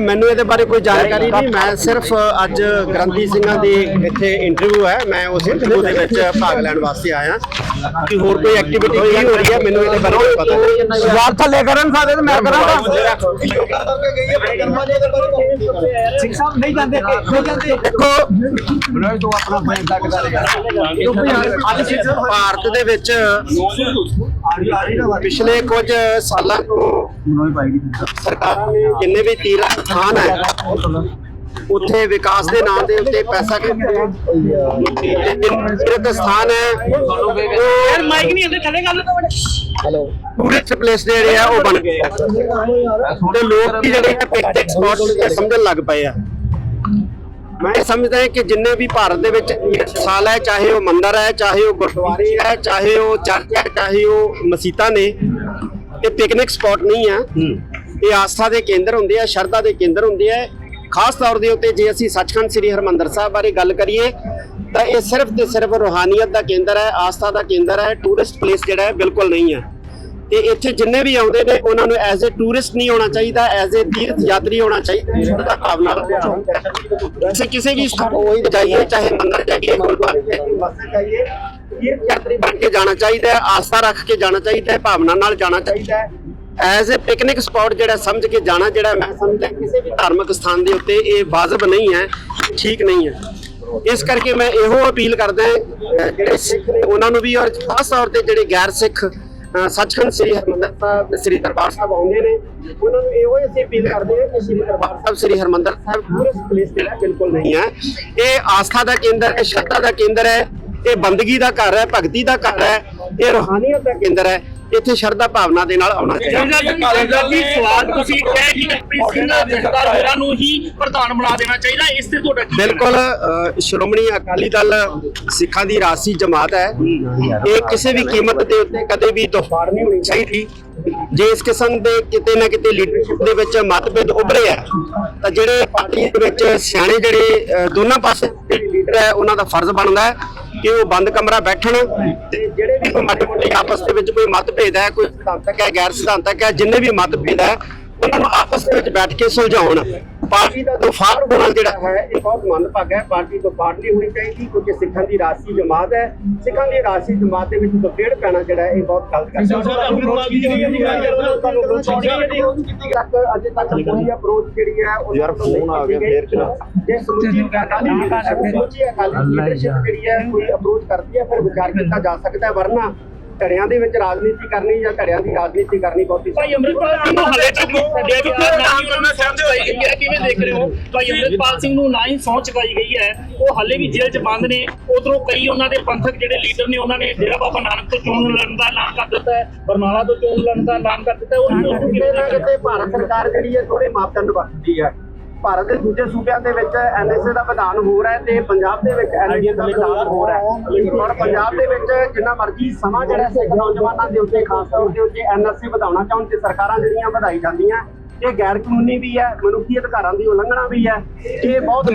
ਮੈਨੂੰ ਇਹਦੇ ਬਾਰੇ ਕੋਈ ਜਾਣਕਾਰੀ ਨਹੀਂ। ਮੈਂ ਸਿਰਫ ਅੱਜ ਗ੍ਰੰਥੀ ਸਿੰਘਾਂ ਦੀ ਇੱਥੇ ਇੰਟਰਵਿਊ ਹੈ। ਮੈਂ ਉਸ ਇੰਟਰਵਿਊ ਦੇ ਵਿੱਚ ਭਾਗ ਲੈਣ ਵਾਸਤੇ ਆਇਆ। ਕਿ ਹੋਰ ਕੋਈ ਐਕਟੀਵਿਟੀ ਕੀ ਹੋ ਰਹੀ ਹੈ ਮੈਨੂੰ ਇਹਦੇ ਬਾਰੇ ਕੋਈ ਪਤਾ ਨਹੀਂ। ਸਵਾਲ ਥੱਲੇ ਕਰਨ ਸਾਡੇ ਤੇ ਮੈਂ ਕਰਾਂਗਾ। ਸਿੰਘ ਸਾਹਿਬ ਨਹੀਂ ਜਾਂਦੇ। ਨਹੀਂ ਜਾਂਦੇ। ਦੇਖੋ। ਭਾਰਤ ਦੇ ਵਿੱਚ ਪਿਛਲੇ ਕੁਝ ਸਾਲਾਂ ਤੋਂ ਸਰਕਾਰਾਂ ਨੇ ਜਿੰਨੇ ਵੀ ਤੀਰਥ ਸਥਾਨ ਹੈ ਉੱਥੇ ਵਿਕਾਸ ਦੇ ਨਾਂ ਦੇ ਉੱਤੇ ਪੈਸਾ ਤੀਰਥ ਸਥਾਨ ਹੈ ਯਾਰ ਮਾਈਕ ਨਹੀਂ ਹੁੰਦੇ ਥੱਲੇ ਗੱਲ ਤੋਂ ਟੂਰਿਸਟ ਪਲੇਸ ਜਿਹੜੇ ਆ ਉਹ ਬਣ ਗਏ। ਆ ਤੇ ਲੋਕ ਵੀ ਜਿਹੜੇ ਆ ਪਿਕਨਿਕ ਸਪੌਟ ਸਮਝਣ ਲੱਗ ਪਏ ਆ। ਮੈਂ ਸਮਝਦਾ ਹਾਂ ਕਿ ਜਿੰਨੇ ਵੀ ਭਾਰਤ ਦੇ ਵਿੱਚ ਸਾਲ ਹੈ ਚਾਹੇ ਉਹ ਮੰਦਿਰ ਹੈ ਚਾਹੇ ਉਹ ਗੁਰਦੁਆਰੇ ਹੈ ਚਾਹੇ ਉਹ ਚਰਚ ਹੈ ਚਾਹੇ ਉਹ ਮਸਜਿਦਾਂ ਨੇ ਇਹ ਪਿਕਨਿਕ ਸਪੌਟ ਨਹੀਂ ਆ। ਇਹ ਆਸਥਾ ਦੇ ਕੇਂਦਰ ਹੁੰਦੇ ਆ ਸ਼ਰਧਾ ਦੇ ਕੇਂਦਰ ਹੁੰਦੇ ਆ। ਖਾਸ ਤੌਰ ਦੇ ਉੱਤੇ ਜੇ ਅਸੀਂ ਸੱਚਖੰਡ ਸ੍ਰੀ ਹਰਮੰਦਰ ਸਾਹਿਬ ਬਾਰੇ ਗੱਲ ਕਰੀਏ ਤਾਂ ਇਹ ਸਿਰਫ ਤੇ ਸਿਰਫ ਰੋਹਾਨੀਅਤ ਦਾ ਕੇਂਦਰ ਹੈ ਆਸਥਾ ਦਾ ਕੇਂਦਰ ਹੈ ਟੂਰਿਸਟ ਪਲੇਸ ਜਿਹੜਾ ਹੈ ਬਿਲਕੁਲ ਨਹੀਂ ਹੈ ਤੇ ਇੱਥੇ ਜਿੰਨੇ ਵੀ ਆਉਂਦੇ ਨੇ ਉਹਨਾਂ ਨੂੰ ਐਜ਼ ਅ ਟੂਰਿਸਟ ਨਹੀਂ ਆਉਣਾ ਚਾਹੀਦਾ ਐਜ਼ ਅ ਤੀਰਥ ਯਾਤਰੀ ਆਉਣਾ ਚਾਹੀਦਾ ਨਾਲ। ਕਿਸੇ ਵੀ ਸਥਾਨ ਕੋਈ ਜਾਈਏ ਚਾਹੇ ਮੰਦਰ ਜਾਈਏ ਗੁਰਦੁਆਰੇ ਜਾਈਏ ਤੀਰਥ ਯਾਤਰੀ ਬਣ ਕੇ ਜਾਣਾ ਚਾਹੀਦਾ ਹੈ ਆਸਥਾ ਰੱਖ ਕੇ ਜਾਣਾ ਚਾਹੀਦਾ ਹੈ, ਭਾਵਨਾ ਨਾਲ ਜਾਣਾ ਚਾਹੀਦਾ ਹੈ। ਐਜ਼ ਅ ਪਿਕਨਿਕ ਸਪੌਟ ਜਿਹੜਾ ਸਮਝ ਕੇ ਜਾਣਾ ਜਿਹੜਾ ਮੈਂ ਸਮਝਦਾ ਕਿਸੇ ਵੀ ਧਾਰਮਿਕ ਸਥਾਨ ਦੇ ਉੱਤੇ ਇਹ ਵਾਜਬ ਨਹੀਂ ਹੈ, ਠੀਕ ਨਹੀਂ ਹੈ। ਇਸ ਕਰਕੇ ਮੈਂ ਇਹੋ ਅਪੀਲ ਕਰਦਾ ਜਿਹੜੇ ਸਿੱਖ ਨੇ, ਉਹਨਾਂ ਨੂੰ ਵੀ ਔਰ ਖਾਸ ਤੌਰ ਤੇ ਜਿਹੜੇ ਗੈਰ ਸਿੱਖ ਸੱਚਖੰਡ ਸ੍ਰੀ ਹਰਮੰਦਰ ਸਾਹਿਬ, ਸ੍ਰੀ ਦਰਬਾਰ ਸਾਹਿਬ ਆਉਂਦੇ ਨੇ, ਉਹਨਾਂ ਨੂੰ ਇਹੋ ਅਸੀਂ ਅਪੀਲ ਕਰਦੇ ਹਾਂ ਕਿ ਸ੍ਰੀ ਦਰਬਾਰ ਸਾਹਿਬ, ਸ੍ਰੀ ਹਰਮੰਦਰ ਸਾਹਿਬ ਟੂਰਿਸਟ ਪਲੇਸ ਜਿਹੜਾ ਬਿਲਕੁਲ ਨਹੀਂ ਹੈ। ਇਹ ਆਸਥਾ ਦਾ ਕੇਂਦਰ ਹੈ, ਸ਼ਰਧਾ ਦਾ ਕੇਂਦਰ ਹੈ ਇਹ ਬੰਦਗੀ ਦਾ ਘਰ ਹੈ ਭਗਤੀ ਦਾ ਘਰ ਹੈ ਇਹ ਰੋਹਾਨੀਅਤ ਦਾ ਕੇਂਦਰ ਹੈ ਇੱਥੇ ਸ਼ਰਧਾ ਭਾਵਨਾ ਦੇ ਨਾਲ ਆਉਣਾ ਚਾਹੀਦਾ। ਜੀ ਸਵਾਲ ਤੁਸੀਂ ਕਹਿ ਕਿ ਐਪਰੀਸੀਨ ਜਥੇਦਾਰ ਹੋਰਾਂ ਨੂੰ ਹੀ ਪ੍ਰਧਾਨ ਬਣਾ ਦੇਣਾ ਚਾਹੀਦਾ ਇਸ ਤੇ ਤੁਹਾਡਾ ਕੀ ਬਿਲਕੁਲ ਅ, ਸ਼੍ਰੋਮਣੀ ਅਕਾਲੀ ਦਲ ਸਿੱਖਾਂ ਦੀ ਰਾਸੀ ਜਮਾਤ ਹੈ। ਇਹ ਕਿਸੇ ਵੀ ਕੀਮਤ ਦੇ ਉੱਤੇ ਕਦੇ ਵੀ ਦਫਾੜ ਨਹੀਂ ਹੋਣੀ ਚਾਹੀਦੀ। ਜੇ ਇਸ ਕਿਸਮ ਦੇ ਕਿਤੇ ਨਾ ਕਿਤੇ ਲੀਡਰਸ਼ਿਪ ਦੇ ਵਿੱਚ ਮਤਭੇਦ ਉੱਭਰੇ ਆ ਤਾਂ ਜਿਹੜੇ ਪਾਰਟੀ ਦੇ ਵਿੱਚ ਸਿਆਣੇ ਜਿਹੜੇ ਦੋਨਾਂ ਪਾਸੇ ਲੀਡਰ ਹੈ ਉਹਨਾਂ ਦਾ ਫਰਜ਼ ਬਣਦਾ ਹੈ। ਕਿ ਉਹ ਬੰਦ ਕਮਰਾ ਬੈਠਣ ਤੇ ਜਿਹੜੇ ਵੀ ਮਾੜੇ ਮੋਟੇ ਆਪਸ ਦੇ ਵਿੱਚ ਕੋਈ ਮਤਭੇਦ ਹੈ, ਕੋਈ ਸਿਧਾਂਤਕ ਹੈ ਗੈਰ ਸਿਧਾਂਤਕ ਹੈ, ਜਿੰਨੇ ਵੀ ਮਤਭੇਦ ਹੈ ਆਪਸ ਵਿੱਚ ਬੈਠ ਕੇ ਸੁਲਝਾਉਣ। ਪਾਰਟੀ ਦਾ ਦਫਾੜ ਹੋਣਾ ਜਿਹੜਾ ਹੈ ਇਹ ਬਹੁਤ ਮੰਦਭਾਗਾ ਹੈ। ਪਾਰਟੀ ਤੋਂ ਪਾਰ ਨਹੀਂ ਹੋਣੀ ਚਾਹੀਦੀ। ਕਿਉਂਕਿ ਸਿੱਖਾਂ ਦੀ ਰਾਸੀ ਜਮਾਤ ਹੈ। ਸਿੱਖਾਂ ਦੀ ਰਾਸੀ ਜਮਾਤ ਦੇ ਵਿੱਚ ਦਫੇੜ ਪੈਣਾ ਜਿਹੜਾ ਹੈ ਇਹ ਬਹੁਤ ਗਲਤ ਗੱਲ ਹੈ। ਅਜੇ ਤੱਕ ਕੋਈ ਅਪਰੋਚ ਜਿਹੜੀ ਹੈ ਉਹ ਯਾਰ ਫੋਨ ਆ ਗਿਆ ਫੇਰ ਕਿਹੜਾ? ਜੇ ਸਮੁੱਚੀ ਅਕਾਲੀ ਸਮੁੱਚੀ ਅਕਾਲੀ ਜਿਹੜੀ ਹੈ ਕੋਈ ਅਪਰੋਚ ਕਰਦੀ ਹੈ ਫਿਰ ਵਿਚਾਰ ਕੀਤਾ ਜਾ ਸਕਦਾ ਹੈ ਵਰਨਾ ਧੜਿਆਂ ਦੇ ਵਿੱਚ ਰਾਜਨੀਤੀ ਕਰਨੀ ਜਾਂ ਧੜਿਆਂ ਦੀ ਰਾਜਨੀਤੀ ਕਰਨੀ ਬਹੁਤੀ ਭਾਈ ਅੰਮ੍ਰਿਤਪਾਲ ਸਿੰਘ ਨੂੰ ਹਲੇ ਤੱਕ ਗਿਆ ਨਾ ਹੀ ਉਹਨਾਂ ਨੇ ਸਹੁੰ ਚੁਕਾਈ ਗਈ ਹੈ। ਕਿਵੇਂ ਦੇਖ ਰਹੇ ਹੋ? ਭਾਈ ਅੰਮ੍ਰਿਤਪਾਲ ਸਿੰਘ ਨੂੰ ਨਾ ਹੀ ਸਹੁੰ ਚੁਕਾਈ ਗਈ ਹੈ। ਉਹ ਹਲੇ ਵੀ ਜੇਲ੍ਹ 'ਚ ਬੰਦ ਨੇ। ਉਧਰੋਂ ਕਈ ਉਹਨਾਂ ਦੇ ਪੰਥਕ ਜਿਹੜੇ ਲੀਡਰ ਨੇ ਉਹਨਾਂ ਨੇ ਡੇਰਾ ਬਾਬਾ ਨਾਨਕ ਤੋਂ ਚੋਣ ਲੜਨ ਦਾ ਐਲਾਨ ਕਰ ਦਿੱਤਾ ਹੈ। ਬਰਨਾਲਾ ਤੋਂ ਚੋਣ ਲੜਨ ਦਾ ਐਲਾਨ ਕਰ ਦਿੱਤਾ ਹੈ। ਉਹਨਾਂ ਨੂੰ ਕਿਤੇ ਨਾ? ਕਿਤੇ ਭਾਰਤ ਸਰਕਾਰ ਜਿਹੜੀ ਹੈ ਥੋੜੇ ਮਾਪਦੰਡ ਵਰਤਦੀ ਹੈ। ਭਾਰਤ ਦੇ ਦੂਜੇ ਸੂਬਿਆਂ ਦੇ ਵਿੱਚ ਐਨਐਸਏ ਦਾ ਵਿਧਾਨ ਹੈ ਤੇ ਪੰਜਾਬ ਦੇ ਵਿੱਚ ਐਨਐਸਏ ਦਾ ਵਿਧਾਨ ਹੈ ਔਰ ਪੰਜਾਬ ਦੇ ਵਿੱਚ ਜਿੰਨਾ ਮਰਜ਼ੀ ਸਮਾਂ ਜਿਹੜਾ ਸਿੱਖ ਨੌਜਵਾਨਾਂ ਦੇ ਉੱਤੇ ਖਾਸ ਤੌਰ ਦੇ ਉੱਤੇ ਐਨਐਸਏ ਵਧਾਉਣਾ ਚਾਹੁਣ ਤੇ ਸਰਕਾਰਾਂ ਜਿਹੜੀਆਂ ਵਧਾਈ ਜਾਂਦੀਆਂ ਇਹ ਗੈਰ ਕਾਨੂੰਨੀ ਵੀ ਹੈ ਮਨੁੱਖੀ ਅਧਿਕਾਰਾਂ ਦੀ ਉਲੰਘਣਾ ਵੀ ਹੈ ਇਹ ਬਹੁਤ